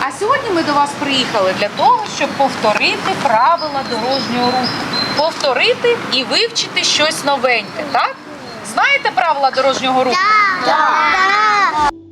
А сьогодні ми до вас приїхали для того, щоб повторити правила дорожнього руху. Повторити і вивчити щось новеньке, так? Знаєте правила дорожнього руху?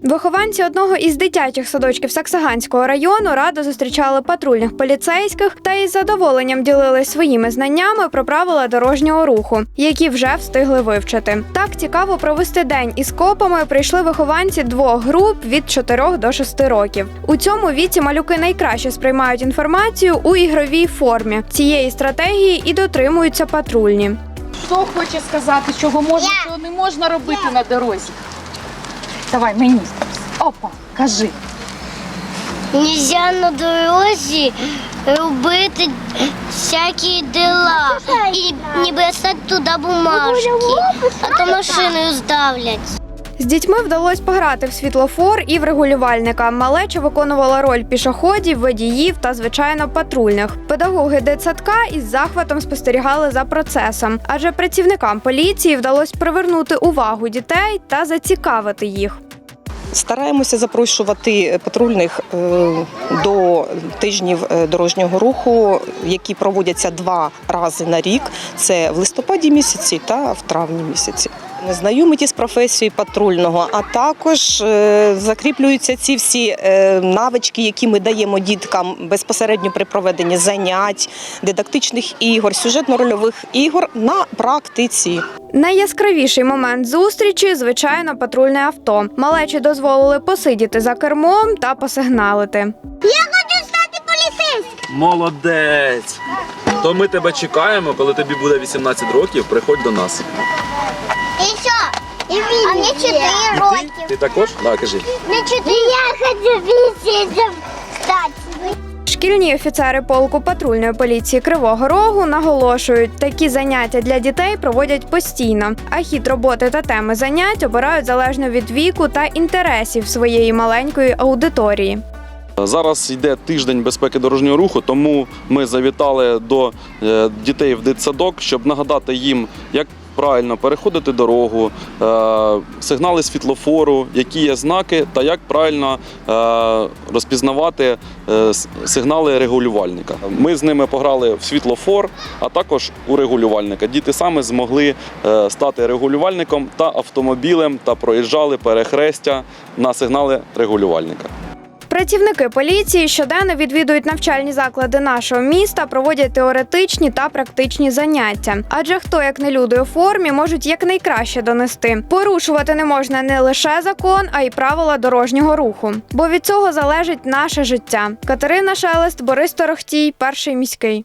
Вихованці одного із дитячих садочків Саксаганського району радо зустрічали патрульних поліцейських та із задоволенням ділились своїми знаннями про правила дорожнього руху, які вже встигли вивчити. Так цікаво провести день із копами прийшли вихованці двох груп від 4 до 6 років. У цьому віці малюки найкраще сприймають інформацію у ігровій формі. Цієї стратегії і дотримуються патрульні. Хто хоче сказати, чого можна, чого не можна робити на дорозі? Давай мені. Опа, кажи. Нельзя на дорозі робити всякі дела і не бросати туди бумажки, а то машиною здавлять. Дітьми вдалося пограти в світлофор і в регулювальника. Малеча виконувала роль пішоходів, водіїв та звичайно патрульних. Педагоги дитсадка із захватом спостерігали за процесом, адже працівникам поліції вдалося привернути увагу дітей та зацікавити їх. Стараємося запрошувати патрульних е, до тижнів е, дорожнього руху, які проводяться два рази на рік. Це в листопаді місяці та в травні місяці. Знайомиті з професією патрульного, а також е, закріплюються ці всі е, навички, які ми даємо діткам безпосередньо при проведенні занять, дидактичних ігор, сюжетно-рольових ігор на практиці. Найяскравіший момент зустрічі, звичайно, патрульне авто. Малечі дозволили посидіти за кермом та посигналити. Я хочу стати поліцейським! Молодець! То ми тебе чекаємо, коли тобі буде 18 років, приходь до нас. І що? І а мені 4 роки. ти? Ти також? Так, кажи. Мені 4 Я хочу вісім стати. Шкільні офіцери полку патрульної поліції Кривого Рогу наголошують, такі заняття для дітей проводять постійно, а хід роботи та теми занять обирають залежно від віку та інтересів своєї маленької аудиторії. Зараз йде тиждень безпеки дорожнього руху, тому ми завітали до е, дітей в дитсадок, щоб нагадати їм, як правильно переходити дорогу, е, сигнали світлофору, які є знаки, та як правильно е, розпізнавати е, сигнали регулювальника. Ми з ними пограли в світлофор, а також у регулювальника. Діти саме змогли стати регулювальником та автомобілем та проїжджали перехрестя на сигнали регулювальника. Працівники поліції щоденно відвідують навчальні заклади нашого міста, проводять теоретичні та практичні заняття. Адже хто, як не люди у формі, можуть якнайкраще донести. Порушувати не можна не лише закон, а й правила дорожнього руху. Бо від цього залежить наше життя. Катерина Шелест, Борис Торохтій, перший міський.